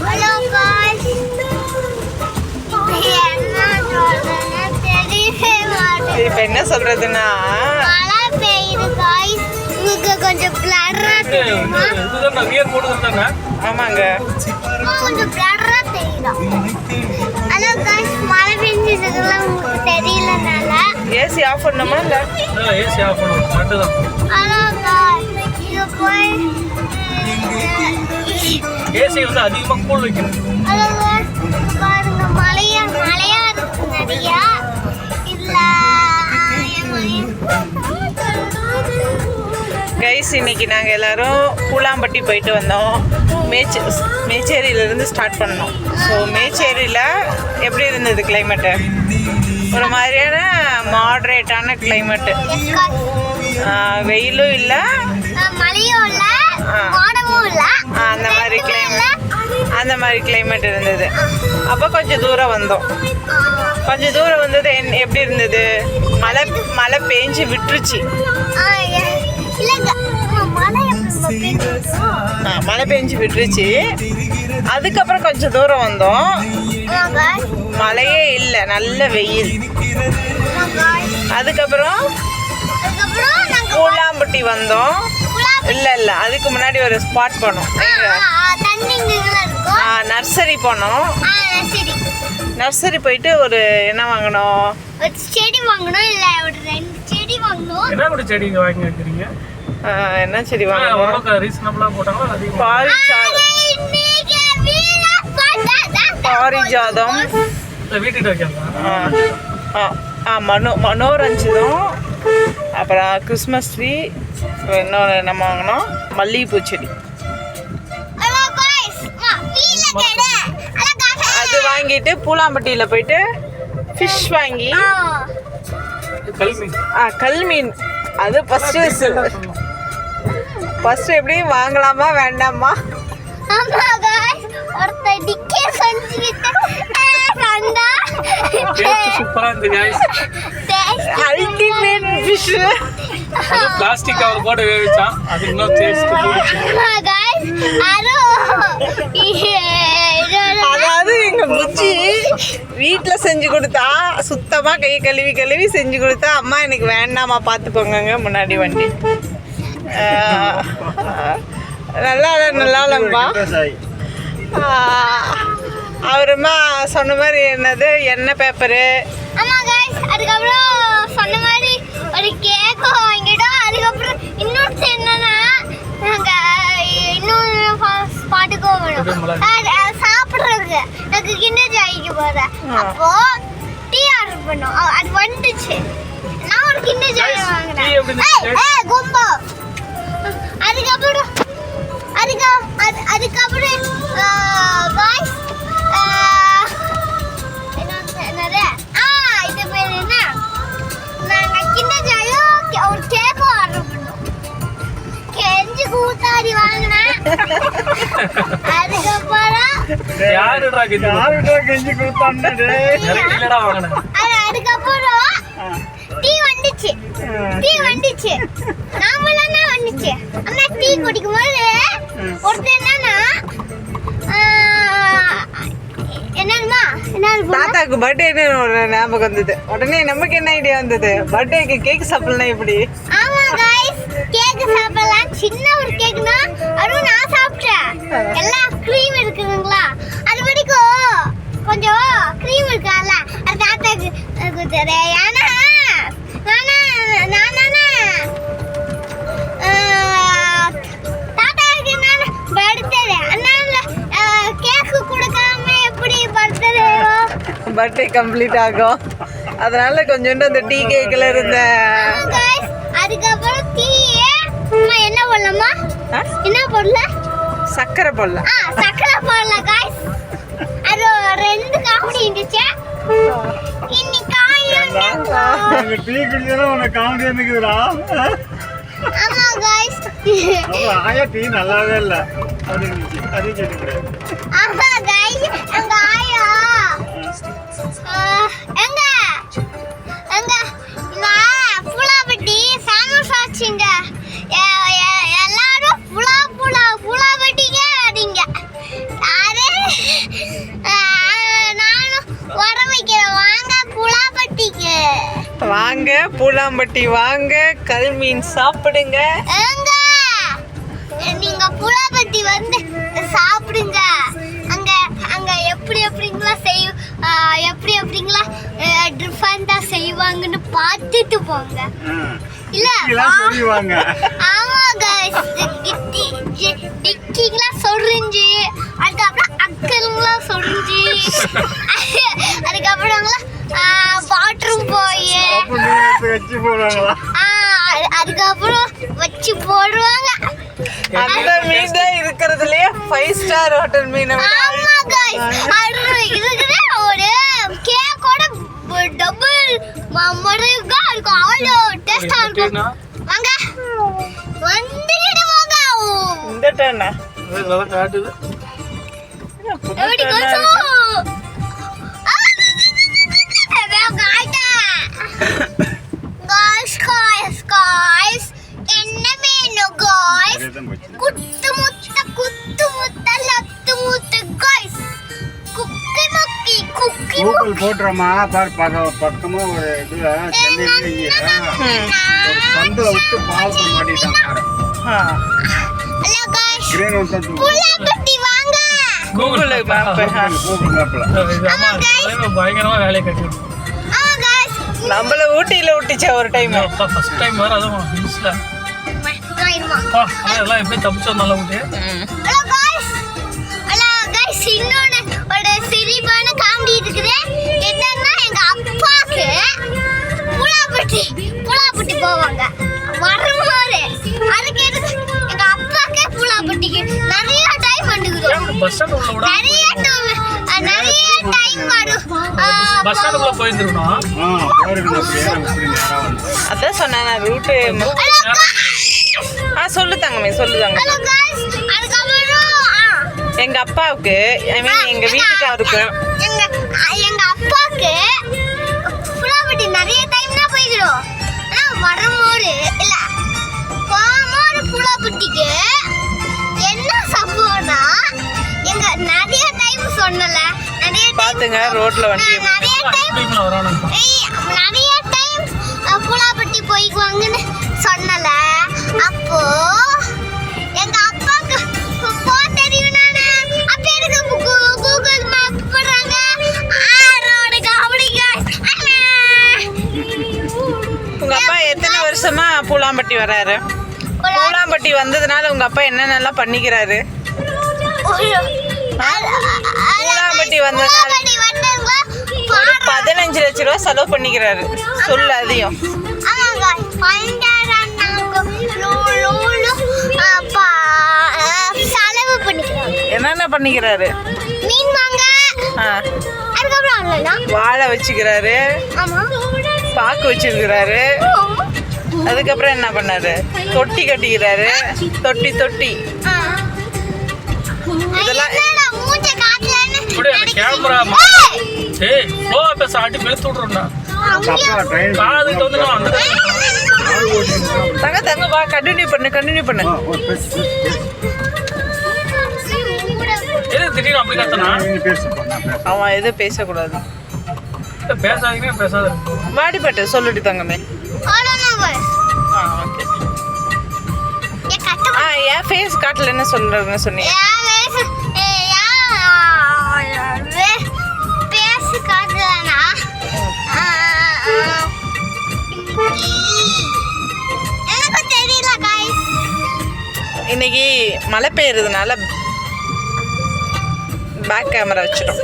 Hello guys இப்போ என்ன சொல்றதுன்னா? மழை பெய்யுது காய்ஸ் உங்களுக்கு கொஞ்சம் தெரியுமா ஆமாங்க. கொஞ்சம் பிளர்ரா தெரியுதா ஹலோ காய்ஸ் மழை பெஞ்சதுக்கெல்லாம் உங்களுக்கு தெரியலனால ஏசி ஆஃப் பண்ணணுமா இல்லை? ஏசி ஆஃப் பண்ணுவோம் மட்டும் தான். ஹலோ காய்ஸ் இது போய் ஏசி வந்து அதிகமாக கூழ் வைக்கணும். பாருங்க இருக்கு நிறையா. கைஸ் இன்னைக்கு நாங்கள் எல்லாரும் பூலாம்பட்டி போயிட்டு வந்தோம். மேச்ச மேச்சேரியிலேருந்து ஸ்டார்ட் பண்ணோம். ஸோ மேச்சேரியில் எப்படி இருந்தது கிளைமேட்டு ஒரு மாதிரியான மாட்ரேட்டான கிளைமேட்டு வெயிலும் மழையும் இல்ல. அந்த மாதிரி. கிளைமேட் அந்த மாதிரி கிளைமேட் இருந்தது. அப்போ கொஞ்சம் தூரம் வந்தோம். கொஞ்சம் தூரம் வந்தது என் எப்படி இருந்தது? மழை மழை பெஞ்சு விட்டுருச்சு. மழை பெஞ்சு விட்டுருச்சு. அதுக்கப்புறம் கொஞ்சம் தூரம் வந்தோம். மழையே இல்லை நல்ல வெயில். அதுக்கப்புறம் பூலாம்பட்டி வந்தோம். இல்லை இல்லை. அதுக்கு முன்னாடி ஒரு ஸ்பாட் போனோம். நர்சரி போனோம். நர்சரி போயிட்டு ஒரு என்ன வாங்கினோம்? ஒரு செடி வாங்கணும் இல்ல ஒரு ரெண்டு செடி வாங்கணும் என்ன கூட செடி வாங்கி வைக்கிறீங்க? என்ன செடி வாங்கினோம்? ஓரளவுக்கு ரீசனபிளாக போட்டாங்களா? பாரிஜாதம் பாரிஜாதம் வீட்டுக்கு வைக்கலாம் ஆ, ஆ, ஆ மனோ மனோரஞ்சிதம். அப்புறம் கிறிஸ்மஸ் ட்ரீ. அப்புறம் இன்னொன்று என்ன வாங்கினோம் மல்லிகைப்பூ செடி. அது வாங்கிட்டு பூலாம்பட்டியில் போயிட்டு ஃபிஷ் வாங்கி ஆ. கல்மீன். அது ஃபஸ்ட்டு ஃபஸ்ட்டு எப்படி வாங்கலாமா வேண்டாமா? அல்டிமேட் ஃபிஷ் பிளாஸ்டிக் கவர் போட்டு வேவிச்சான். அது இன்னும் டேஸ்ட் அதாவது எங்க புச்சி வீட்டுல செஞ்சு கொடுத்தா சுத்தமா கை கழுவி கழுவி செஞ்சு கொடுத்தா அம்மா எனக்கு வேண்டாமா பாத்துக்கோங்க முன்னாடி வண்டி. நல்லா இல்லை நல்லா இல்லைப்பா அவருமா சொன்ன மாதிரி என்னது எண்ணெய் பேப்பரு அதுக்கப்புறம் சொன்ன மாதிரி ஒரு கே கேக் வாங்கிட்டோம் அதுக்கப்புறம் இன்னொரு என்னன்னா நாங்க இன்னொரு ஸ்பாட்டுக்கு போகணும் சாப்பிட்றதுக்கு. எனக்கு கிண்டர் ஜாய்க்கு போகிறேன் அப்போ டீ ஆர்டர் பண்ணோம். அது வந்துச்சு. நான் ஒரு கிண்டர் ஜாய் வாங்கினேன். அதுக்கப்புறம் அதுக்கு அது அதுக்கப்புறம் யாருடா கெஞ்சி தாத்தாக்கு பர்த்டே ஒரு ஞாபகம் வந்தது. உடனே நமக்கு என்ன ஐடியா வந்தது? பர்த்டேக்கு கேக் சாப்பிடலாம் எப்படி? கேக் சாப்பிடலாம் சின்ன ஒரு கேக்னா அதுவும் நான் சாப்பிட்டேன். எல்லாம் க்ரீம் இருக்குதுங்களா? அது வரைக்கும் கொஞ்சம் க்ரீம் இருக்கால? அது தாத்தாக்கு கொடுத்தாரு. ஏன்னா நானா? நானா தாத்தாக்கு நான் படுத்தது அதனால கேக்கு கொடுக்காம எப்படி படுத்தது பர்த்டே கம்ப்ளீட் ஆகும். அதனால கொஞ்சோண்டு அந்த டீ கேக்கில் இருந்த பண்ணல சக்கரை போடலாம் ஆ சக்கரை போடலாம் காய்ஸ் அது ரெண்டு காமெடி இருந்துச்சு. இன்னைக்கு காயும் நாங்க டீ குடிச்சா உனக்கு காமெடி இருக்குதுடா ஆமா காய்ஸ் அப்புறம் ஆயா டீ நல்லாவே இல்லை. அது இருந்துச்சு அது கேட்டுக்கிறேன் ஆமா பூலாம்பட்டி வாங்க கல் மீன் சாப்பிடுங்க. நீங்க புலாபட்டி வந்து சாப்பிடுங்க. அங்க அங்க எப்படி எப்படிங்களா செய் எப்படி எப்படிங்களா டிஃபரெண்டா செய்வாங்கன்னு பார்த்துட்டு போங்க. இல்ல ஆமா டிக்கிங்களா சொரிஞ்சு அதுக்கப்புறம் அக்கலுங்களா சொரிஞ்சு. அதுக்கப்புறங்களா வச்சு போடுவாங்களா? அதுக்கப்புறம் வச்சு போடுவாங்க. அந்த மீன் தான் இருக்கிறதுலயே ஃபைவ் ஸ்டார் ஹோட்டல் மீனை விட ஆமா அது இதுக்குதே ஒரு கேக்கோட டபுள் மடங்கா இருக்கும் அவ்வளோ டேஸ்டா இருக்கும். வாங்க. வந்துக்கிட்டு வாங்க. இந்த டேனா காட்டுது. எப்படி கொஞ்சம்? காய்ஸ் காய்ஸ் என்ன வேணும் காய்ஸ் குத்து முத்த குத்து முத்த லத்து முத்து காய்ஸ் குக்கி முக்கி குக்கி கூகுள் போட்டுறோமா பாரு பக்க பக்கமா ஒரு இதுல சென்னையில ஒரு சந்தில விட்டு பாலத்தை மாட்டிட்டாங்க பாரு. ஆ. ஹலோ காய்ஸ் கிரேன் வந்து புள்ளப்பட்டி வாங்க கூகுள் மேப் கூகுள் மேப்ல பயங்கரமா வேலையை காய்ஸ் நம்மள ஊட்டியில விட்டுச்சா ஒரு டைம் அப்பா ஃபர்ஸ்ட் டைம் வேற அதுவும் ஹில்ஸ்ல எல்லாம் எப்படி தப்பிச்சு வந்தாலும் காய்ஸ் இன்னொன்று ஒரு சிரிப்பான காமெடி இருக்குது. என்னன்னா எங்க அப்பாக்கு புலாப்பட்டி புலாப்பட்டி போவாங்க. வரும்போது அதுக்கு எதுக்கு? எங்க அப்பாக்கு புலாப்பட்டிக்கு நிறைய டைம் விட நிறைய நிறைய டைம் வரும் பஸ் ஸ்டாண்டுக்குள்ள வந்து? அதான் சொன்னேன் நான் ரூட்டு ஆ சொல்லு தங்கமே சொல்லு தங்கமே. எங்க அப்பாவுக்கு ஐ மீன் எங்க வீட்டுக்காருக்கு. எங்க எங்க அப்பாக்கு புலாப்பட்டி நிறைய டைம் தான் போய்க்கிறோம் ஆனா வரும்போது இல்ல போகும்போது புலாப்பட்டிக்கு என்ன சம்பவம்னா எங்க நிறைய டைம் சொன்னல நிறைய டைம் பாத்துங்க ரோட்ல வண்டி ஐஸ்கிரீம்ல வரானுங்க நிறைய டைம் புலாப்பட்டி போய்க்குவாங்கன்னு சொன்னல. அப்போ எங்க அப்பாக்கு போ தெரியும் நானு. அப்ப எனக்கு கூ- கூகுள் மேப் போடுறாங்க. ஆரோட காமெடிங்க உங்க அப்பா எத்தனை வருஷமா பூலாம்பட்டி வராரு? பூலாம்பட்டி வந்ததுனால உங்க அப்பா என்னென்னலாம் பண்ணிக்கிறாரு? பூலாம்பட்டி வந்ததுனால பதினஞ்சு லட்ச ரூபா செலவு பண்ணிக்கிறாரு. சொல்லு அதையும் என்னென்ன பண்ணிக்கிறாரு? மீன் வாங்க வாழை வச்சுக்கிறாரு. ஆமா பாக்கு வச்சிருக்கிறாரு. அதுக்கப்புறம் என்ன பண்ணாரு? தொட்டி கட்டிக்கிறாரு. தொட்டி தொட்டி. இதெல்லாம் காட்டலன்னு காதுகிட்ட வந்து நான் அந்த தங்க தங்க வா கண்டினியூ பண்ணு கண்டினியூ பண்ணு. எது திடீர்னு அப்படி கத்தனா? அவன் எதுவும் பேசக்கூடாது. பேசாதீங்க பேசாத. வாடிப்பட்டு சொல்லுடி தங்கமே. ஆ ஓகே. என் ஃபேஸ் காட்டல என்ன சொல்றதுன்னு சொன்னீங்க இன்னைக்கு மழை பெய்யறதுனால பேக் கேமரா வச்சிடும்